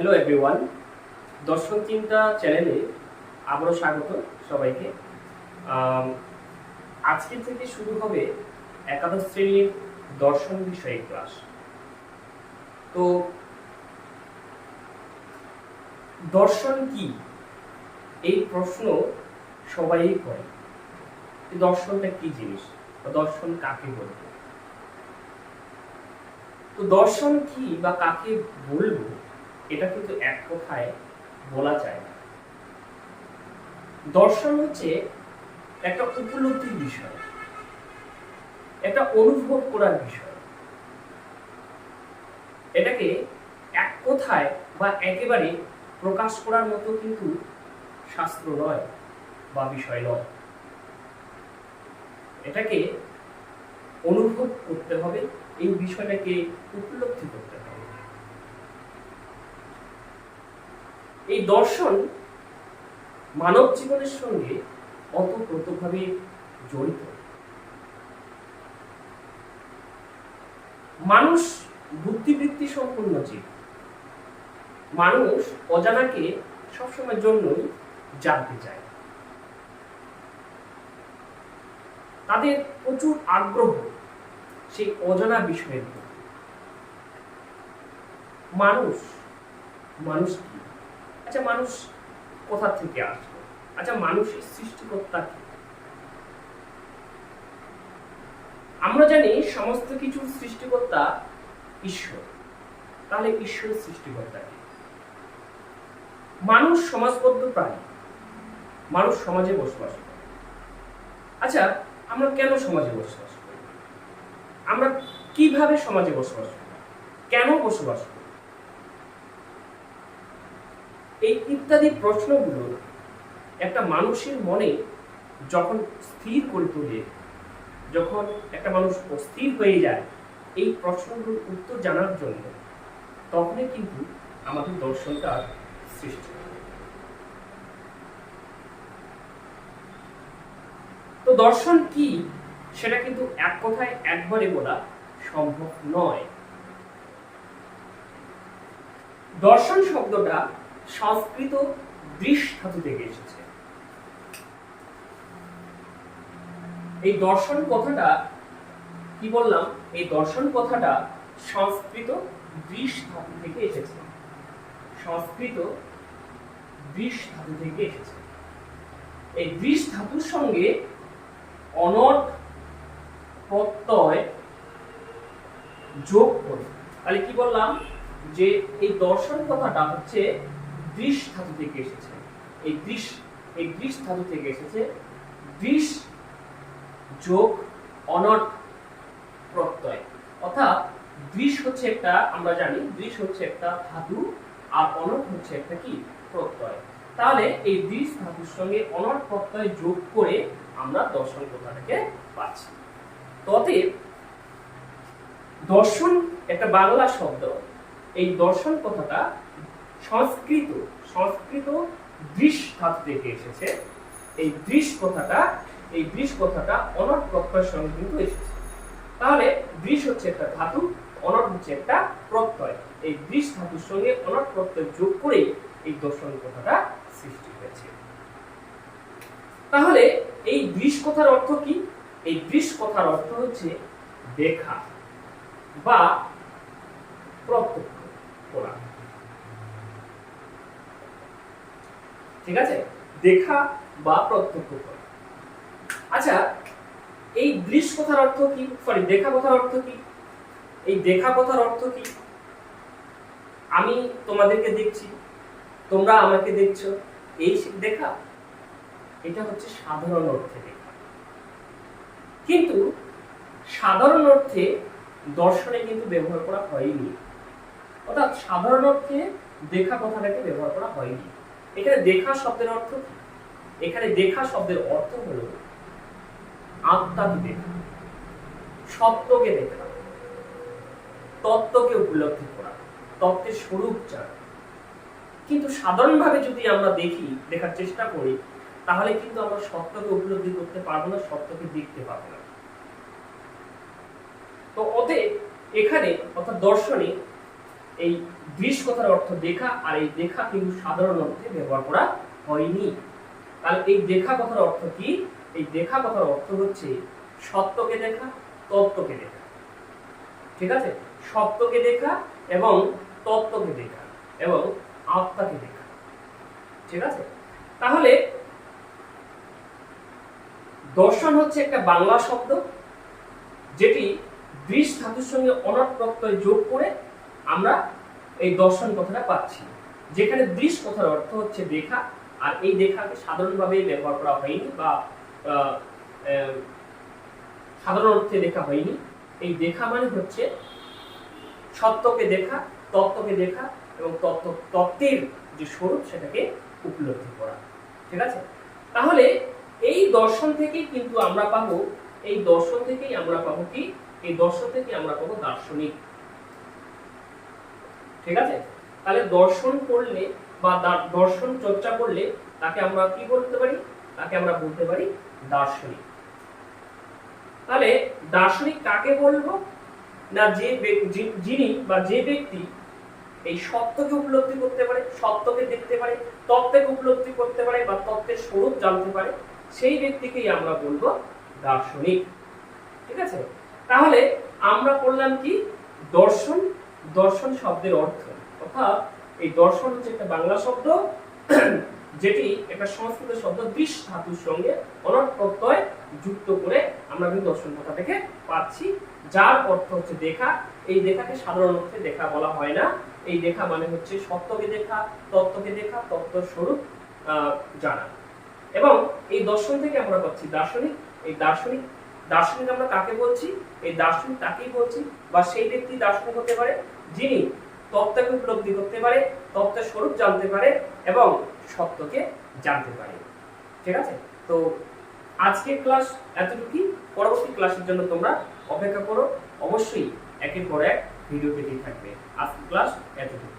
Hello everyone দর্শন চিন্তা চ্যানেলে আবারও স্বাগত সবাইকে। আজকে থেকে শুরু হবে একাদশ শ্রেণির দর্শন বিষয়ে ক্লাস। তো দর্শন কি? এই প্রশ্ন সবাই করে। দর্শনটা কি জিনিস? দর্শন কাকে বলব? তো দর্শন কি বা কাকে বলব? এটা কিন্তু এক কথায় বলা যায় না। দর্শন হচ্ছে একটা উপলব্ধির বিষয়, একটা অনুভব করার বিষয়। এটাকে এক কথায় বা একেবারে প্রকাশ করার মতো কিন্তু শাস্ত্র নয় বা বিষয় নয়। এটাকে অনুভব করতে হবে, এই বিষয়টাকে উপলব্ধি করতে হবে। এই দর্শন মানব জীবনের সঙ্গে অতপ্রতভাবে জড়িত। মানুষ বুদ্ধিবৃত্তি সম্পন্ন জীব। মানুষ অজানাকে সবসময়ের জন্যই জানতে চায়। তাদের প্রচুর আগ্রহ সেই অজানা বিষয়ের মানুষ মানুষ কি? আচ্ছা মানুষ কোথা থেকে আসবে আচ্ছা মানুষের সৃষ্টিকর্তা কি? আমরা জানি সমস্ত কিছুর সৃষ্টিকর্তা ঈশ্বর। তাহলে ঈশ্বরের সৃষ্টিকর্তা কি? মানুষ সমাজবদ্ধ প্রাণী। মানুষ সমাজে বসবাস করে। আচ্ছা আমরা কেন সমাজে বসবাস করি? আমরা কীভাবে সমাজে বসবাস করি? কেন বসবাস করি? এই ইত্যাদি প্রশ্নগুলো একটা মানুষের মনে যখন স্থির করে তোলে, যখন একটা মানুষ অস্থির হয়ে যায়, এই প্রশ্নগুলোর উত্তর জানার জন্য তখনই কিন্তু আমাদের দর্শনটার সৃষ্টি তো দর্শন কি? সেটা কিন্তু এক কথায় একবারে বলা সম্ভব নয়। দর্শন শব্দটা সংস্কৃত দৃশ ধাতু থেকে এসেছে। এই দর্শন কথাটা, কি বললাম? এই দর্শন কথাটা সংস্কৃত দৃশ ধাতু থেকে এসেছে। সংস্কৃত দৃশ ধাতু থেকে এসেছে। এই দৃশ ধাতুর সঙ্গে অনট প্রত্যয় যোগ করে। তাহলে কি বললাম? যে এই দর্শন কথাটা হচ্ছে দৃশ ধাতু থেকে এসেছে। এই দৃশ এই দৃশ ধাতু থেকে এসেছে দৃশ যোগ অনট প্রত্যয়। অর্থাৎ দৃশ হচ্ছে একটা, আমরা জানি দৃশ হচ্ছে একটা ধাতু আর অনট হচ্ছে একটা কি? প্রত্যয়। তাহলে এই দৃশ ধাতুর সঙ্গে অনট প্রত্যয় যোগ করে আমরা দর্শন কথাটাকে পাচ্ছি? ততএব দর্শন একটা বাংলা শব্দ। এই দর্শন কথাটা সংস্কৃত সংস্কৃত দৃশ ধাতু থেকে এসেছে। এই দৃশ কথাটা এই দৃশ কথাটা অনট প্রত্যয়ের সঙ্গে কিন্তু এসেছে। তাহলে দৃশ হচ্ছে একটা ধাতু, অনট হচ্ছে একটা প্রত্যয়। এই দৃশ ধাতুর সঙ্গে অনট প্রত্যয় যোগ করে এই দর্শন কথাটা সৃষ্টি হয়েছে। তাহলে এই দৃশ কথার অর্থ কি? এই দৃশ কথার অর্থ হচ্ছে দেখা বা প্রত্যক্ষ করা। ঠিক আছে? দেখা বা প্রত্যক্ষ করা। আচ্ছা এই দৃশ কথার অর্থ কি? সরি দেখা কথার অর্থ কি? এই দেখা কথার অর্থ কি? আমি তোমাদেরকে দেখছি, তোমরা আমাকে দেখছ, এই দেখা, এটা হচ্ছে সাধারণ অর্থে দেখা। কিন্তু সাধারণ অর্থে দর্শনে কিন্তু ব্যবহার করা হয়নি। অর্থাৎ সাধারণ অর্থে দেখা কথাটাকে ব্যবহার করা হয়নি। এখানে দেখা শব্দের অর্থ এখানে দেখা শব্দের অর্থ হলো আত্মাকে দেখা, সত্যকে দেখা, তত্ত্বকে উপলব্ধি করা, তত্ত্বের স্বরূপ জানা। কিন্তু সাধারণভাবে যদি আমরা দেখি, দেখার চেষ্টা করি, তাহলে কিন্তু আমরা সত্যকে উপলব্ধি করতে পারব না, সত্যকে দেখতে পারব না। তো অতএব এখানে অর্থাৎ দর্শনে এই দৃশ্য কথার অর্থ দেখা আর এই দেখা কিন্তু সাধারণ অর্থে ব্যবহার করা হয়নি। তাহলে এই দেখা কথার অর্থ কি? এই দেখা কথার অর্থ হচ্ছে সত্যকে দেখা, তত্ত্বকে দেখা। ঠিক আছে? সত্যকে দেখা এবং তত্ত্বকে দেখা এবং আত্মাকে দেখা। ঠিক আছে? তাহলে দর্শন হচ্ছে একটা বাংলা শব্দ, যেটি দৃশ ধাতুর সঙ্গে অনট প্রত্যয় যোগ করে আমরা এই দর্শন কথাটা পাচ্ছি। যেখানে দৃশ কথার অর্থ হচ্ছে দেখা, আর এই দেখাকে সাধারণভাবে ব্যবহার করা হয়নি বা সাধারণ অর্থে দেখা হয়নি। এই দেখা মানে হচ্ছে সত্যকে দেখা, তত্ত্বকে দেখা এবং তত্ত্ব, তত্ত্বের যে স্বরূপ সেটাকে উপলব্ধি করা। ঠিক আছে? তাহলে এই দর্শন থেকেই কিন্তু আমরা পাবো, এই দর্শন থেকেই আমরা পাবো কি? এই দর্শন থেকে আমরা পাবো দার্শনিক ঠিক আছে? তাহলে দর্শন করলে বা দর্শন চর্চা করলে তাকে আমরা কি বলতে পারি? তাকে আমরা বলতে পারি দার্শনিক। তাহলে দার্শনিক কাকে বলব? না যে যিনি বা যে ব্যক্তি এই সত্যকে উপলব্ধি করতে পারে, সত্যকে দেখতে পারে তত্ত্বকে উপলব্ধি করতে পারে বা তত্ত্বের স্বরূপ জানতে পারে, সেই ব্যক্তিকেই আমরা বলব দার্শনিক। ঠিক আছে? তাহলে আমরা করলাম কি? দর্শন দর্শন শব্দের অর্থ। অর্থাৎ এই দর্শন হচ্ছে একটা বাংলা শব্দ, যেটি একটা সংস্কৃত শব্দ দৃশ ধাতুর সঙ্গে অনট প্রত্যয় যুক্ত করে আমরা কিন্তু দর্শন কথা থেকে পাচ্ছি। যার অর্থ হচ্ছে দেখা। এই দেখাকে সাধারণ অর্থে দেখা বলা হয় না। এই দেখা মানে হচ্ছে সত্যকে দেখা, তত্ত্বকে দেখা তত্ত্ব স্বরূপ জানা। এবং এই দর্শন থেকে আমরা পাচ্ছি দার্শনিক। এই দার্শনিক দার্শনিক আমরা কাকে বলছি? এই দার্শনিক তাকেই বলছি বা সেই ব্যক্তি দার্শনিক হতে পারে যিনি তত্ত্বকে উপলব্ধি করতে পারে, তত্ত্বের স্বরূপ জানতে পারে এবং সত্যকে জানতে পারে। ঠিক আছে? তো আজকের ক্লাস এতটুকুই। পরবর্তী ক্লাসের জন্য তোমরা অপেক্ষা করো। অবশ্যই একের পর এক ভিডিও পেতেই থাকবে। আজকের ক্লাস এতটুকু